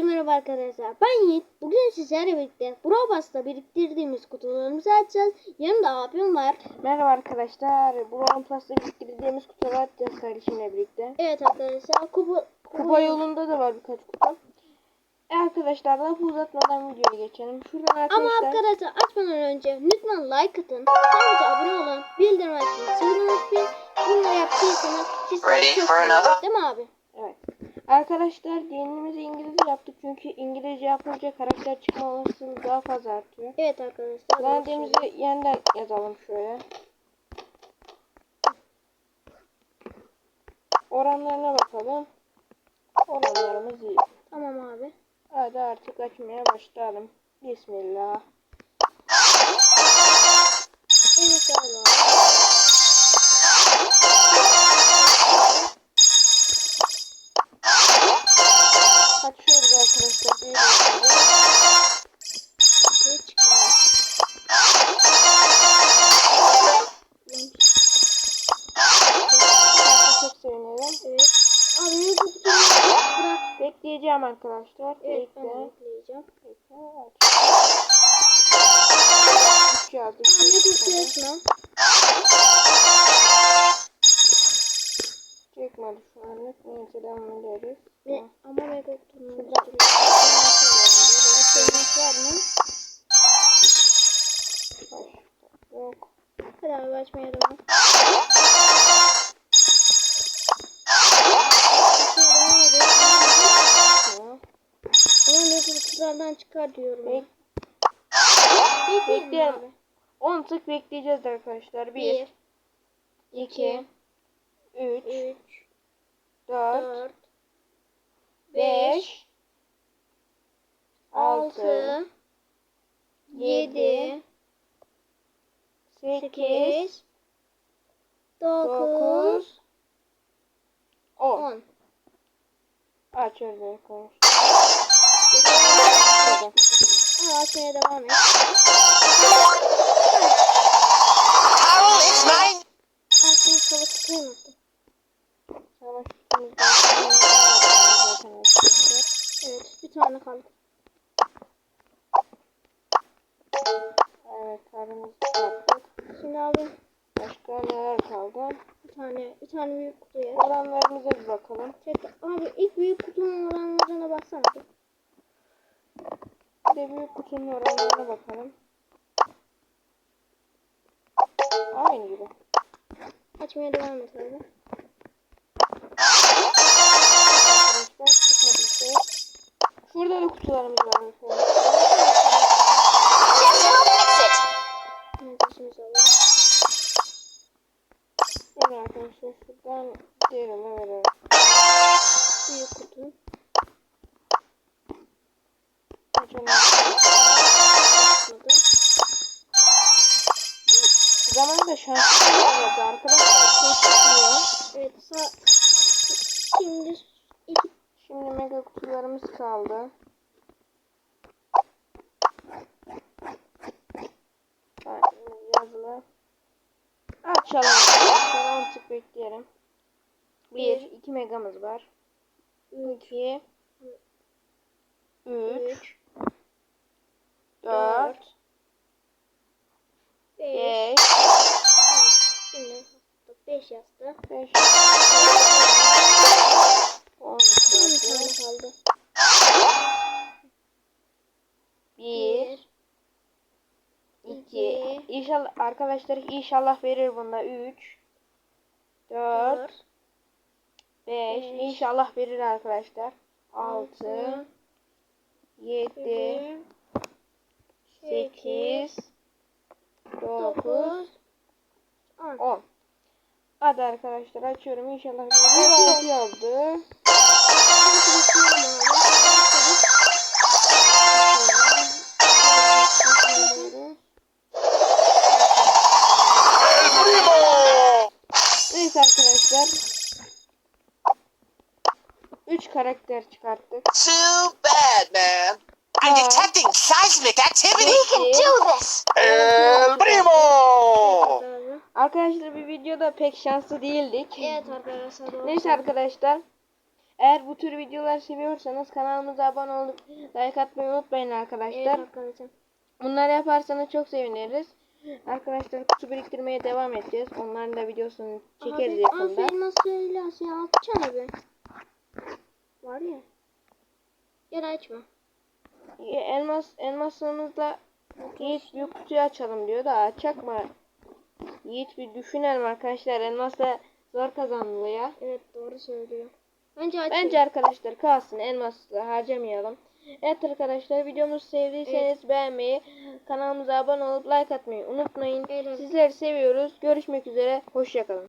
Herkese merhaba arkadaşlar. Ben Yiğit. Bugün sizlerle birlikte Brobas'ta biriktirdiğimiz kutularımızı açacağız. Yanımda abim var. Merhaba arkadaşlar. Plus'ta biriktirdiğimiz kutuları atacağız kardeşimle birlikte. Evet arkadaşlar. Kupa, Kupa yolunda da var birkaç kutu. E arkadaşlar lafı uzatmadan videoya geçelim. Şuradan Ama arkadaşlar arkadaşlar açmadan önce lütfen like atın. Sadece abone olun. Bildirim açın. Sıvırın unutmayın. Bunları yaptıysanız siz Ready çok another? Değil mi abi? Arkadaşlar dinimizi İngilizce yaptık çünkü İngilizce yapınca karakter çıkma olasılığı daha fazla artıyor. Evet arkadaşlar. Denediğimizi yeniden yazalım şöyle. Oranlarına bakalım. Oranlarımız iyi. Tamam abi. Hadi artık açmaya başlayalım. Bismillah. Evet abi. Bırak. Bekleyeceğim arkadaşlar. Evet ben. Üç yazdık. Abi ne çıkmadı. açma. Çıkmadı şu anlık. Neyse devam ederiz. Ne? Ama kutunun Şuradan. Açılmış var mı? Yok. Hadi abi açmaya devam. Kutulardan çıkar diyorum. Bek Bekleyelim bekleyelim. abi. 10 tık bekleyeceğiz arkadaşlar. 1, 1, 2, 3, 3, 4, 4, 5, 5, 6, 6, 7, 8, 8, 9, 9, 10. 10. Açıyoruz arkadaşlar. Ama açmaya devam et. Carol, it's mine. Tıklayamadım. Savaş zaten arkadaşlar. Evet bir tane kaldı. Evet karnımızı yaptık. Şimdi abi Başka neler kaldı? bir tane bir tane büyük kutuya. Oranlarımıza bir bakalım. Çek. Abi ilk büyük kutunun oranlarına baksana. Bir. De büyük kutunun oranlarına bakalım. Aynı gibi. Açmaya devam et abi. Arkadaşlar çıkmadı bir şey. Şurada da kutularımız var mesela. Evet arkadaşlar şuradan diğerine verelim. Adamın da şansı vardı arkadaşlar. Evet şimdi iki, şimdi mega kutularımız kaldı. Yazılı. Açalım. Açalım tık bekleyelim. Bir, iki megamız var. İki. Üç. Dört. 5 5 Şimdi 5 yazdı. 5 10 tane kaldı. 1 2 İnşallah arkadaşlar inşallah verir bunda. 3 4 5 inşallah verir arkadaşlar. 6 7 8 9, dokuz, on. 10. Hadi arkadaşlar açıyorum inşallah verir. 6 yazdı. El primo. Neyse arkadaşlar. 3 karakter çıkarttık. Too bad, man. I'm detecting seismic activity. İki. this. El primo. Arkadaşlar bir videoda pek şanslı değildik. Evet arkadaşlar. doğru Neyse arkadaşlar. Eğer bu tür videolar seviyorsanız kanalımıza abone olup like atmayı unutmayın Evet arkadaşlar. arkadaşlar. Bunları yaparsanız çok seviniriz. Arkadaşlar kutu biriktirmeye devam edeceğiz. Onların da videosunu çekeriz Abi, yakında. Abi elmasıyla ya açsana be. Var ya. Gel açma. Elmas elmaslarımızla Yiğit büyük kutuyu açalım diyor da açacak mı? Yiğit bir düşünelim arkadaşlar. Elmasla zor kazanılıyor. Evet doğru söylüyor. Bence açma. Bence arkadaşlar kalsın elmasla harcamayalım. Evet arkadaşlar videomuzu sevdiyseniz beğenmeyi, kanalımıza abone olup like atmayı unutmayın. Evet. Sizleri seviyoruz. Görüşmek üzere. Hoşçakalın.